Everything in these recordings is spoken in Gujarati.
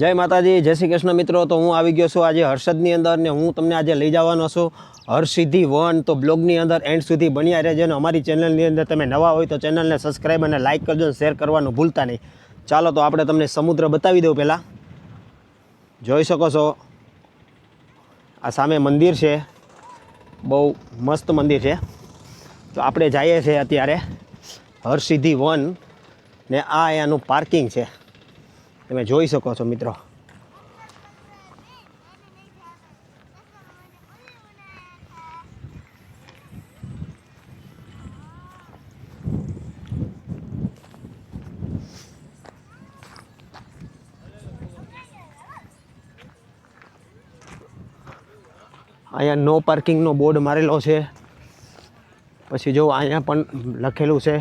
જય માતાજી, જય શ્રી કૃષ્ણ મિત્રો. તો હું આવી ગયો છું આજે હર્ષદની અંદર ને હું તમને આજે લઈ જવાનો છું હર્ષિદ્ધિ વન. તો બ્લોગની અંદર એન્ડ સુધી બન્યા રહેજો અને અમારી ચેનલની અંદર તમે નવા હોય તો ચેનલને સબસ્ક્રાઈબ અને લાઇક કરજો અને શેર કરવાનું ભૂલતા નહીં. ચાલો તો આપણે તમને સમુદ્ર બતાવી દઉં પહેલાં. જોઈ શકો છો, આ સામે મંદિર છે. બહુ મસ્ત મંદિર છે. તો આપણે જઈએ છીએ અત્યારે હરસિદ્ધિ વન ને આ એનું પાર્કિંગ છે. તમે જોઈ શકો છો, મિત્રો. અહીંયા નો પાર્કિંગનો બોર્ડ મારેલો છે. પછી જો અહીંયા પણ લખેલું છે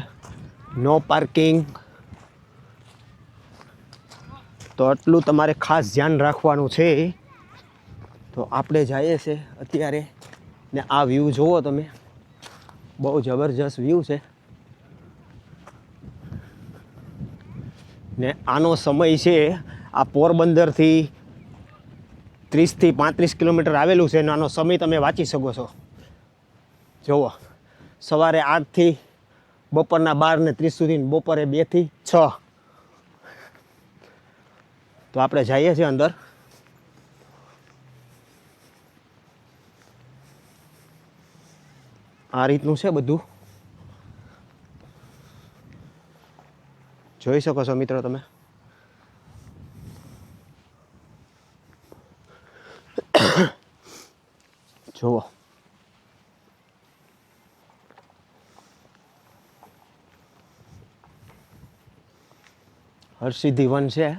નો પાર્કિંગ તો આટલું તમારે ખાસ ધ્યાન રાખવાનું છે. તો આપણે જઈએ છે અત્યારે. ને આ વ્યૂ જુઓ તમે. બહુ જબરજસ્ત વ્યૂ છે. ને આનો સમય છે આ પોરબંદરથી ત્રીસથી પાંત્રીસ કિલોમીટર આવેલું છે ને આનો સમય તમે વાંચી શકો છો. જુઓ. સવારે આઠથી બપોરના બાર ને ત્રીસ સુધી બપોરે બેથી છ. તો આપણે જઈએ છીએ અંદર. આ રીતનું છે બધું. જોઈ શકો છો મિત્રો તમે. જુઓ. હરસિદ્ધિ વન છે.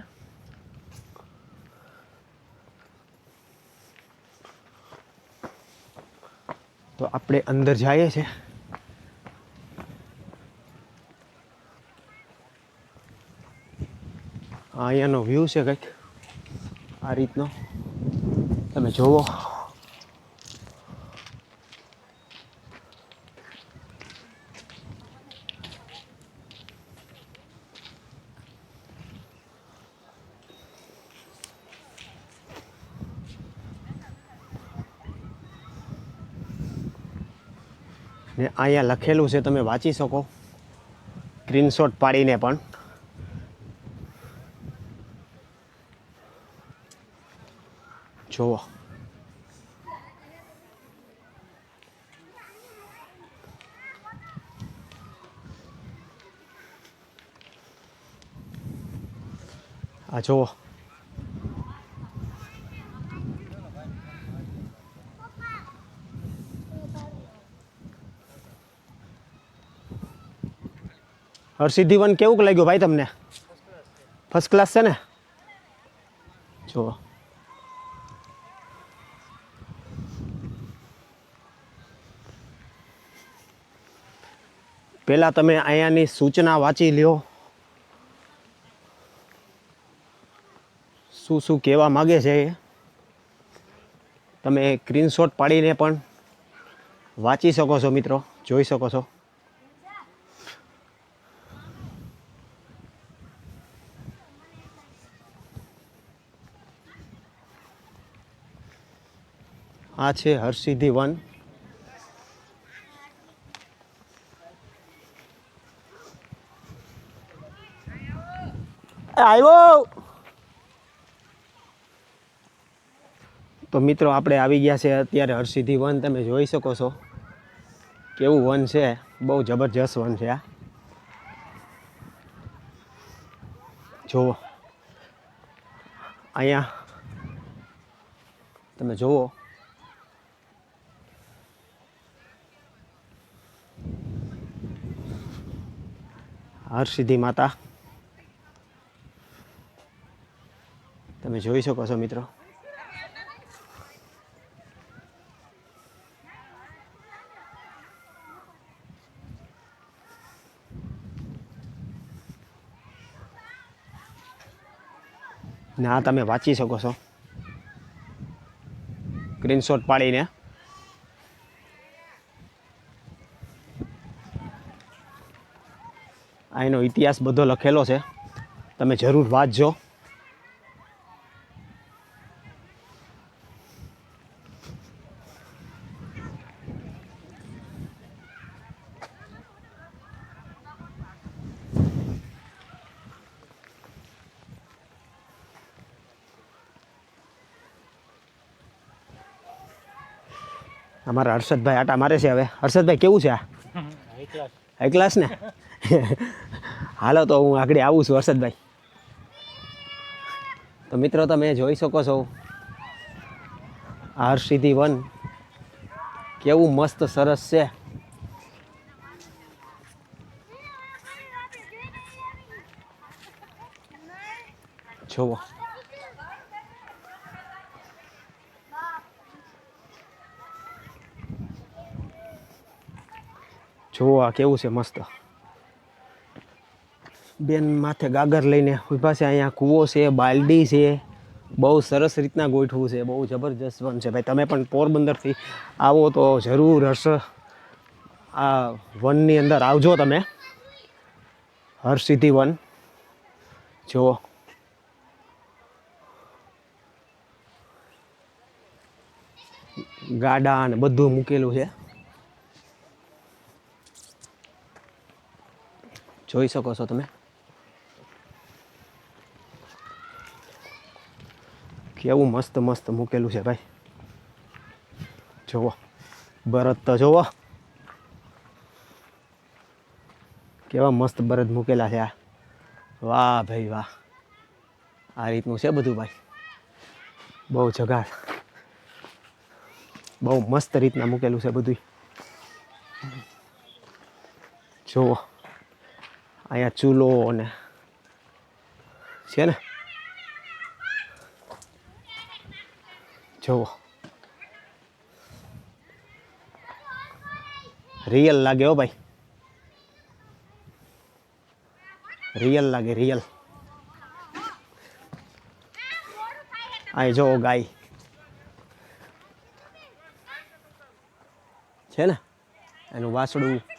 તો આપણે અંદર જઈએ છે. અહીંયાનો વ્યૂ છે કંઈક. આ રીતનો. તમે જોવો. અહીંયા લખેલું છે તમે વાંચી શકો. સ્ક્રીનશોટ પાડીને પણ. જુઓ. આ જુઓ. હરસિદ્ધિ વન કેવું લાગ્યું ભાઈ તમને? ફર્સ્ટ ક્લાસ છે ને? જુઓ. પહેલાં તમે અહીંયાની સૂચના વાંચી લ્યો. શું શું કહેવા માગે છે તમે સ્ક્રીનશોટ પાડીને પણ વાંચી શકો છો મિત્રો, જોઈ શકો છો. આ છે હરસિદ્ધિ વન. આવ્યો તો મિત્રો, આપણે આવી ગયા છે અત્યારે હરસિદ્ધિ વન. તમે જોઈ શકો છો કેવું વન છે. બહુ જબરજસ્ત વન છે આ. જુઓ. અહીંયા તમે જુઓ. હરસિદ્ધિ માતા. તમે જોઈ શકો છો મિત્રો. ના તમે વાંચી શકો છો. સ્ક્રીનશોટ પાડીને. અહીંનો ઇતિહાસ બધો લખેલો છે. તમે જરૂર વાંચજો. અમારા હર્ષદભાઈ આટા મારે છે હવે. હર્ષદભાઈ, કેવું છે આ? હાઈ ક્લાસ ને? હાલો તો હું આગળ આવું છું હર્ષદભાઈ. તો મિત્રો તમે જોઈ શકો છો હર્ષિધિ વન કેવું મસ્ત સરસ છે. જોવો. જોવો કેવું છે મસ્ત. બેન માથે ગાગર લઈને ઊભા છે અહીંયા, કૂવો છે, બાલડી છે, બહુ સરસ રીતના ગોઠવું છે, બહુ જબરજસ્ત વન છે. ભાઈ, તમે પણ પોરબંદરથી આવો તો જરૂર હર્ષ, આ વનની અંદર આવજો તમે. હર્ષિધિ વન. જુઓ. ગાડા અને બધું મૂકેલું છે. જોઈ શકો છો તમે. કેવું મસ્ત મસ્ત મૂકેલું છે ભાઈ. જોવો બરદ તો જુઓ. કેવા મસ્ત બરદ મૂકેલા છે આ. વાહ ભાઈ વાહ. આ રીતનું છે બધું ભાઈ. બહુ જગા બહુ મસ્ત રીતના મૂકેલું છે બધું જુઓ. અહીંયા ચૂલો અને છે ને જુઓ રિયલ લાગે હો ભાઈ રિયલ લાગે રિયલ અહીં જો ગાય છે ને એનું વાસડું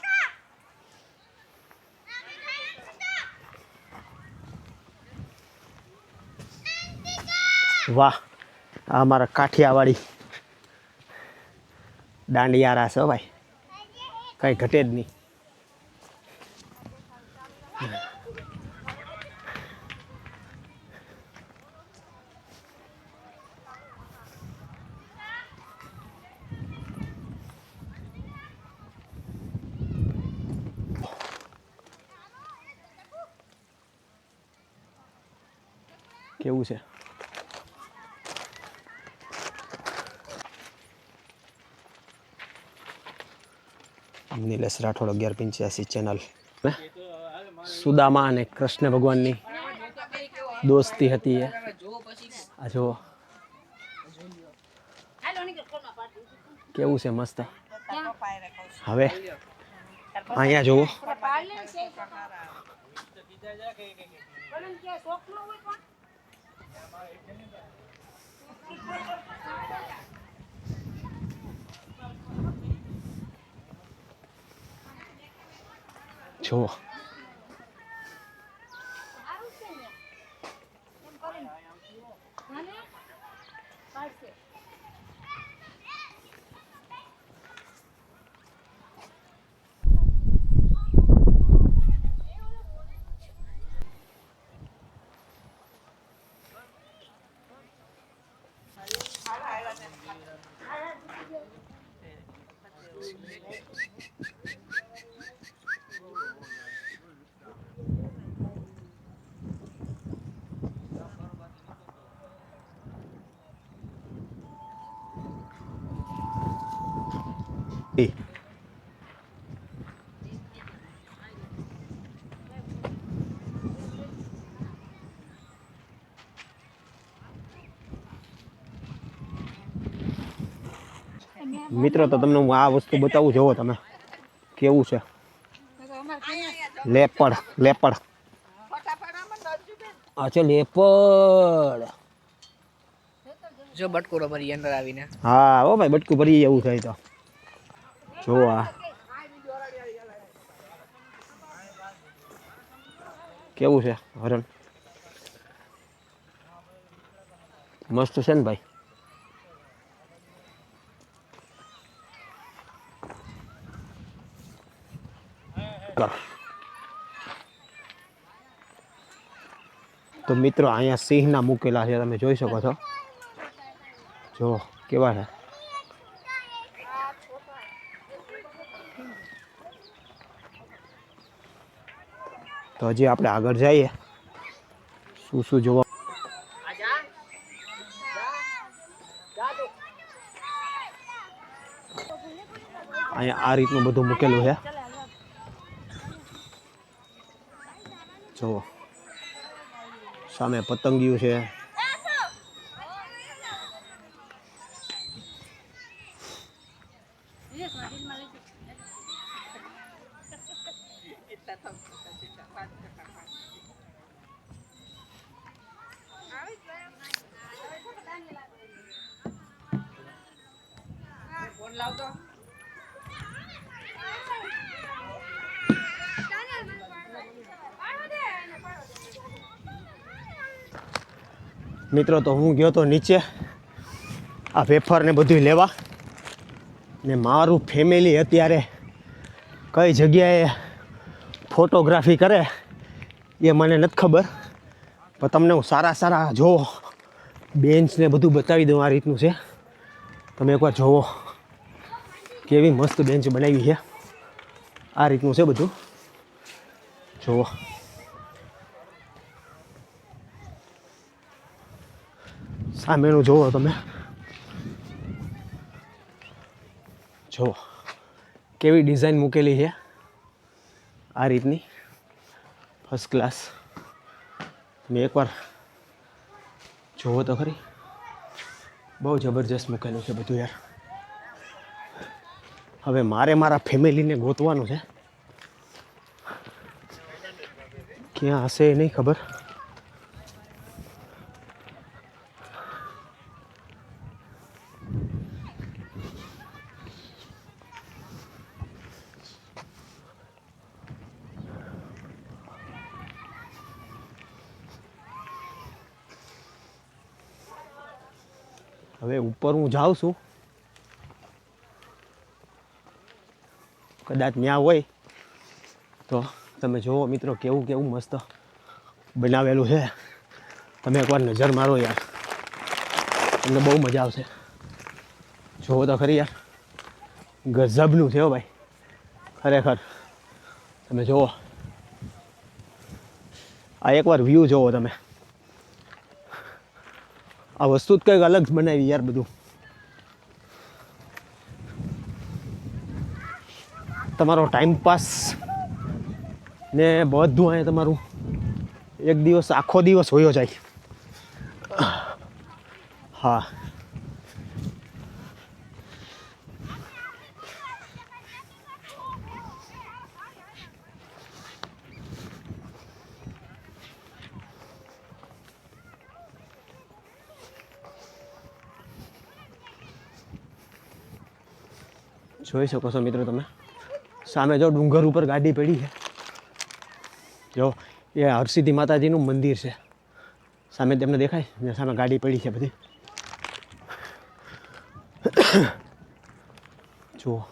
વાહ આ અમારા કાઠિયાવાડી દાંડિયારા છે ભાઈ. કઈ ઘટે જ નહીં. કેવું છે? નિલેશ રાઠોડ, અગિયાર પંચ્યાસી ચેનલ સુદામા અને કૃષ્ણ ભગવાનની દોસ્તી હતી એ. આ જુઓ. કેવું છે મસ્ત? હવે અહીંયા જુઓ. જુઓ એ મિત્રો તો તમને હું આ વસ્તુ બતાવું જોવો તમે. કેવું છે? લેપડ લેપડ. અચ્છા લેપડ. જો બટકુરો ભરી અંદર આવીને. હા ઓ ભાઈ બટકું ભરી એવું થાય તો. જો આ. કેવું છે હરણ? મસ્ત છે ને ભાઈ? તો મિત્રો, અહીંયા સિંહના મૂકેલા છે, તમે જોઈ શકો છો. જો કેવા છે. તો હજી આપણે આગળ જઈએ. શું શું જોવા અહીંયા આ રીતનું બધું મૂકેલું છે. જુઓ સામે પતંગિયું છે. મિત્રો, તો હું ગયો તો નીચે. આ વેફર ને બધું લેવા. ને મારું ફેમિલી અત્યારે કઈ જગ્યાએ ફોટોગ્રાફી કરે, એ મને નથી ખબર. પણ તમને હું સારા સારા જોવો બેન્ચ ને બધું બતાવી દઉં આ રીતનું છે. તમે એકવાર જોવો કેવી મસ્ત બેન્ચ બનાવી છે. આ રીતનું છે બધું. જુઓ સામેનું જુઓ તમે. જુઓ કેવી ડિઝાઇન મૂકેલી છે. આ રીતની. ફર્સ્ટ ક્લાસ તમે એકવાર જુઓ તો ખરી. બહુ જબરજસ્ત મૂકેલું છે બધું યાર. હવે મારે મારા ફેમિલીને ગોતવાનું છે. ક્યાં હશે એ નહીં ખબર. હવે હું જાઉં છું. કદાચ ત્યાં હોય તો તમે જુઓ મિત્રો કેવું કેવું મસ્ત બનાવેલું છે. તમે એકવાર નજર મારો યાર. તમને બહુ મજા આવશે. જુઓ તો ખરી યાર. ગઝબનું છે ભાઈ. ખરેખર. તમે જુઓ. આ એકવાર વ્યૂ જુઓ તમે. આ વસ્તુ જ કંઈક અલગ બનાવી યાર બધું. તમારો ટાઈમ પાસ ને બધું અહીંયા તમારું એક દિવસ, આખો દિવસ હોયો જાય. હા. જોઈ શકો છો મિત્રો તમે? સામે જો ડુંગર ઉપર ગાડી પડી છે. જો, એ હરસિદ્ધિ માતાજીનું મંદિર છે. સામે તમને દેખાય ને સામે ગાડી પડી છે બધી. જુઓ.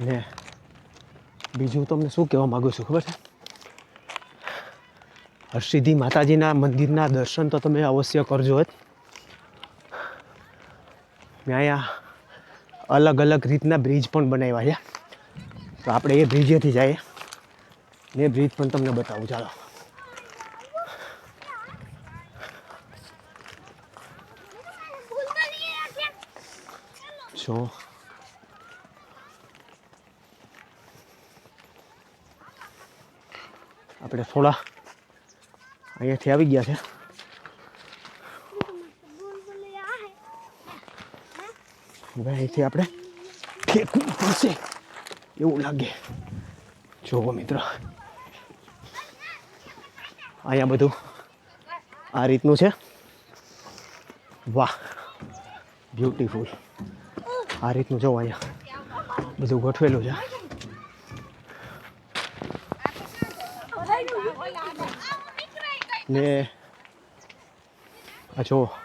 ને બીજું તમને શું કહેવા માગું છું, ખબર છે? હરસિદ્ધિ માતાજીના મંદિરના દર્શન તો તમે અવશ્ય કરજો જ. મેં અહીંયા અલગ અલગ રીતના બ્રિજ પણ બનાવ્યા છે. તો આપણે એ બ્રિજેથી જઈએ. ને બ્રિજ પણ તમને બતાવું. ચાલો. જો આપણે થોડા અહીંયાથી આવી ગયા છે. હવે અહીંથી આપણે ફેંકવું પડશે. એવું લાગે. જોવો મિત્ર. અહીંયા બધું આ રીતનું છે. વાહ. બ્યુટીફુલ આ રીતનું જોવો અહીંયા. બધું ગોઠવેલું છે. ને આ જુઓ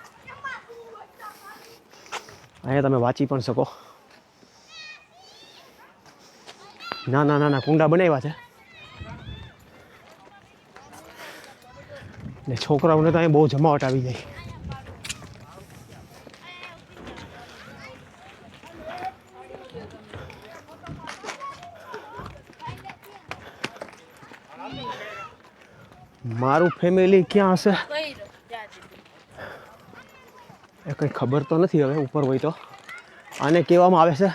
અહીંયા તમે વાંચી પણ શકો. ના ના નાના કુંડા બનાવ્યા છે. ને છોકરાઓને તો અહીંયા બહુ જમાવટ આવી જાય મારું ફેમિલી ક્યાં હશે? કંઈ ખબર તો નથી હવે ઉપર હોય તો. આને કહેવામાં આવે છે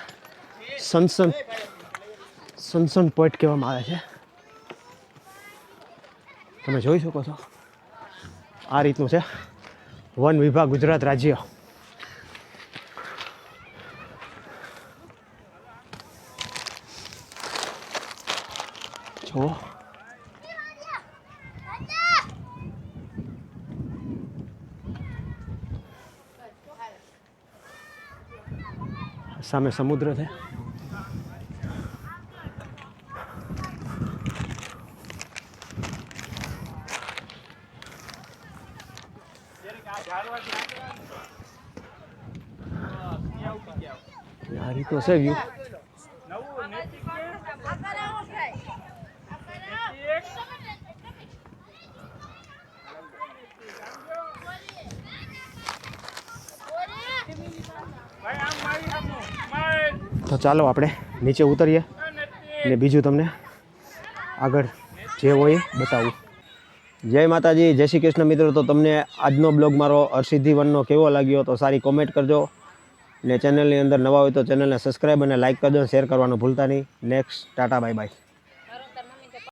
સનસન સનસન પોઈન્ટ કહેવામાં આવે છે. તમે જોઈ શકો છો. આ રીતનું છે. વન વિભાગ ગુજરાત રાજ્ય. જો. સામે સમુદ્ર છે આ રીતનો છે વ્યૂ તો ચાલો આપણે નીચે ઉતરીએ ને બીજું તમને આગળ જે હોય એ બતાવું. જય માતાજી, જય શ્રી કૃષ્ણ મિત્રો. તો તમને આજનો બ્લોગ મારો હરસિદ્ધિ વનનો કેવો લાગ્યો તો સારી કોમેન્ટ કરજો. ને ચેનલની અંદર નવા હોય તો ચેનલને સબસ્ક્રાઈબ અને લાઇક કરજો શેર કરવાનું ભૂલતા નહીં. Next, Tata bye bye